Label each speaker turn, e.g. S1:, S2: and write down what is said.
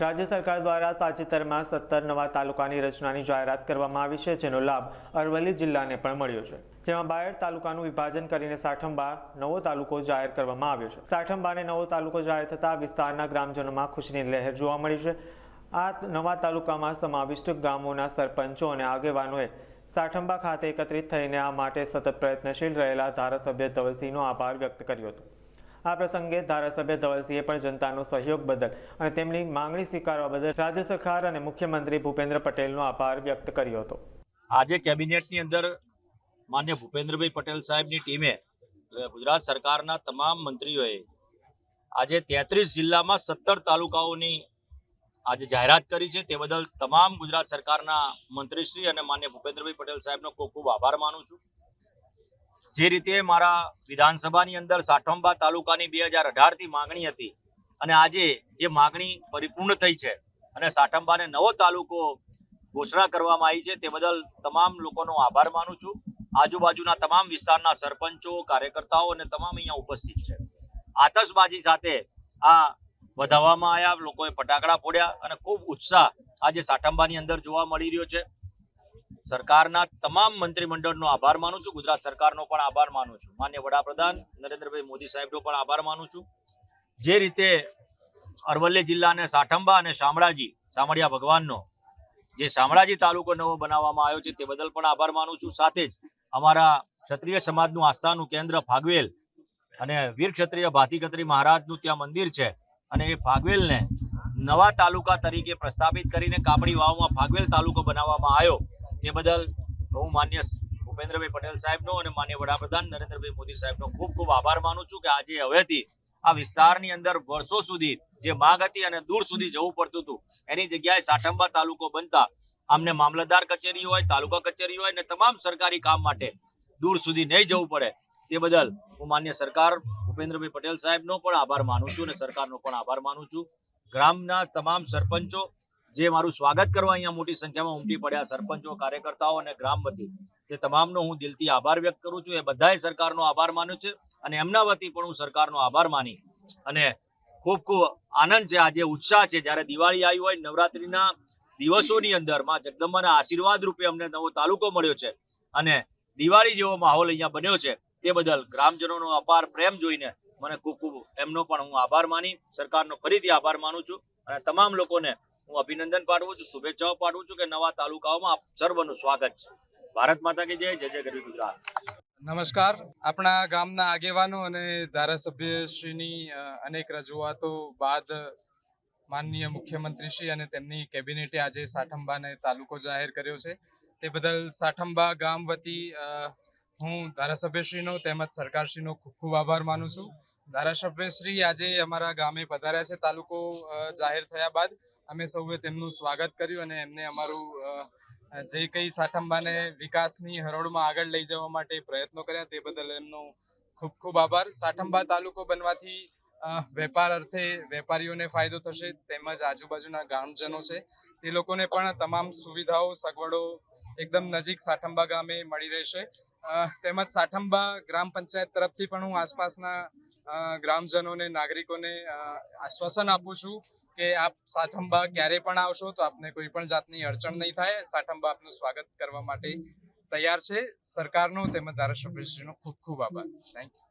S1: રાજ્ય સરકાર દ્વારા તાજેતરમાં સત્તર નવા તાલુકાની રચનાની જાહેરાત કરવામાં આવી છે, જેનો લાભ અરવલ્લી જિલ્લાને પણ મળ્યો છે. જેમાં બાયડ તાલુકાનું વિભાજન કરીને સાઠંબા નવો તાલુકો જાહેર કરવામાં આવ્યો છે. સાઠંબાને નવો તાલુકો જાહેર થતાં વિસ્તારના ગ્રામજનોમાં ખુશીની લહેર જોવા મળી છે. આ નવા તાલુકામાં સમાવિષ્ટ ગામોના સરપંચો અને આગેવાનોએ સાઠંબા ખાતે એકત્રિત થઈને આ માટે સતત પ્રયત્નશીલ રહેલા ધારાસભ્ય ધવલસિંહનો આભાર વ્યક્ત કર્યો હતો. આ પ્રસંગે ધારાસભ્ય ધવલસિંહે પણ જનતાનો સહયોગ બદલ અને તેમની માંગણી સ્વીકારવા બદલ રાજ્ય સરકાર અને મુખ્યમંત્રી ભૂપેન્દ્ર પટેલનો આભાર વ્યક્ત કર્યો હતો.
S2: આજે કેબિનેટની અંદર માન્ય ભૂપેન્દ્રભાઈ પટેલ સાહેબની ટીમે ગુજરાત સરકારના તમામ મંત્રીઓએ આજે તેત્રીસ જિલ્લામાં સત્તર તાલુકાઓની આજે જાહેરાત કરી છે. તે બદલ તમામ ગુજરાત સરકારના મંત્રીશ્રી અને માન્ય ભૂપેન્દ્રભાઈ પટેલ સાહેબનો ખૂબ ખૂબ આભાર માનું છું. જે રીતે મારા વિધાનસભાની અંદર સાઠંબા તાલુકાની બે હજાર અઢારથી માગણી હતી અને આજે એ માગણી પરિપૂર્ણ થઈ છે અને સાઠંબાને નવો તાલુકો ઘોષણા કરવામાં આવી છે તે બદલ તમામ લોકોનો આભાર માનું છું. આજુબાજુના તમામ વિસ્તારના સરપંચો, કાર્યકર્તાઓ અને તમામ અહીંયા ઉપસ્થિત છે. આતશબાજી સાથે આ વધાવવામાં આવ્યા, લોકોએ ફટાકડા ફોડ્યા અને ખૂબ ઉત્સાહ આજે સાઠંબાની અંદર જોવા મળી રહ્યો છે. સરકારના તમામ મંત્રીમંડળનો આભાર માનું છું. ગુજરાત સરકારનો પણ આભાર માનું છું. માન્ય વડાપ્રધાન નરેન્દ્રભાઈ મોદી સાહેબનો પણ આભાર માનું છું. જે રીતે અરવલ્લી જિલ્લાને સાઠંબા અને શામળાજી, શામળિયા ભગવાનનો જે શામળાજી તાલુકો નવો બનાવવામાં આવ્યો છે તે બદલ પણ આભાર માનું છું. સાથે જ અમારા ક્ષત્રિય સમાજનું આસ્થાનું કેન્દ્ર ફાગવેલ અને વીર ક્ષત્રિય ભાતીકત્રી મહારાજનું ત્યાં મંદિર છે અને એ ફાગવેલને નવા તાલુકા તરીકે પ્રસ્થાપિત કરીને કાપડી વાવમાં ફાગવેલ તાલુકો બનાવવામાં આવ્યો. તે બદલ હું માન્ય ભૂપેન્દ્રભાઈ પટેલ સાહેબનો અને માન્ય વડાપ્રધાન નરેન્દ્રભાઈ મોદી સાહેબનો ખૂબ ખૂબ આભાર માનું છું કે આજે હવેથી આ વિસ્તારની અંદર વર્ષો સુધી જે માગ હતી અને દૂર સુધી જવું પડતું હતું, એની જગ્યાએ સાઠંબા તાલુકો બનતા આમને મામલતદાર કચેરી હોય, તાલુકા કચેરી હોય ને તમામ સરકારી કામ માટે દૂર સુધી નહીં જવું પડે, તે બદલ હું માન્ય સરકાર ભૂપેન્દ્રભાઈ પટેલ સાહેબનો પણ આભાર માનું છું અને સરકારનો પણ આભાર માનું છું. ગ્રામના તમામ સરપંચો જે મારું સ્વાગત કરવા અહીંયા મોટી સંખ્યામાં ઉમટી પડ્યા સરપંચો, કાર્યકર્તાઓ અને ગ્રામ વતી તે તમામનો હું દિલથી આભાર વ્યક્ત કરું છું. એ બધાએ સરકારનો આભાર માન્યો છે અને એમના વતી પણ હું સરકારનો આભાર માની અને ખૂબ ખૂબ આનંદ છે. આજે ઉત્સાહ છે. જ્યારે દિવાળી આવી હોય, નવરાત્રીના દિવસોની અંદરમાં જગદંબાના આશીર્વાદ રૂપે અમને નવો તાલુકો મળ્યો છે અને દિવાળી જેવો માહોલ અહીંયા બન્યો છે તે બદલ ગ્રામજનોનો અપાર પ્રેમ જોઈને મને ખૂબ ખૂબ એમનો પણ હું આભાર માની, સરકારનો ફરીથી આભાર માનું છું અને તમામ લોકોને હું અભિનંદન પાઠવું છું, શુભેચ્છાઓ પાઠવું છું કે નવા તાલુકાઓમાં સર્વનું સ્વાગત છે. ભારત માતા કે જય જય ગરવી ગુજરાત.
S3: નમસ્કાર. આપણા ગામના આગેવાનો અને ધારાસભ્યશ્રીની અનેક રજૂઆતો બાદ માનનીય મુખ્યમંત્રીશ્રી અને તેમની કેબિનેટે આજે સાઠંબાને તાલુકો જાહેર કર્યો છે. તે બદલ સાઠંબા ગામ વતી હું ધારાસભ્યશ્રીનો તેમજ સરકારશ્રીનો ખૂબ ખૂબ આભાર માનું છું. ધારાસભ્યશ્રી આજે અમારા ગામે પધાર્યા છે, તાલુકો જાહેર થયા બાદ. અમે સૌએ તેમનું સ્વાગત કર્યું અને એમને અમારું જે કંઈ સાઠંબાને વિકાસની હરોળમાં આગળ લઈ જવા માટે પ્રયત્નો કર્યા તે બદલ એમનો ખૂબ ખૂબ આભાર. સાઠંબા તાલુકો બનવાથી વેપાર અર્થે વેપારીઓને ફાયદો થશે તેમજ આજુબાજુના ગામજનો છે. તે લોકોને પણ તમામ સુવિધાઓ, સગવડો એકદમ નજીક સાઠંબા ગામે મળી રહેશે. તેમજ સાઠંબા ગ્રામ પંચાયત તરફથી પણ હું આસપાસના ગ્રામજનોને, નાગરિકોને આશ્વાસન આપું છું કે આપ સાઠંબા ક્યારે પણ આવશો તો આપને કોઈ પણ જાતની અડચણ નહીં થાય. સાઠંબા આપનું સ્વાગત કરવા માટે તૈયાર છે. સરકારનો તેમજ ધારાસભ્યશ્રીનો ખૂબ ખૂબ આભાર. Thank you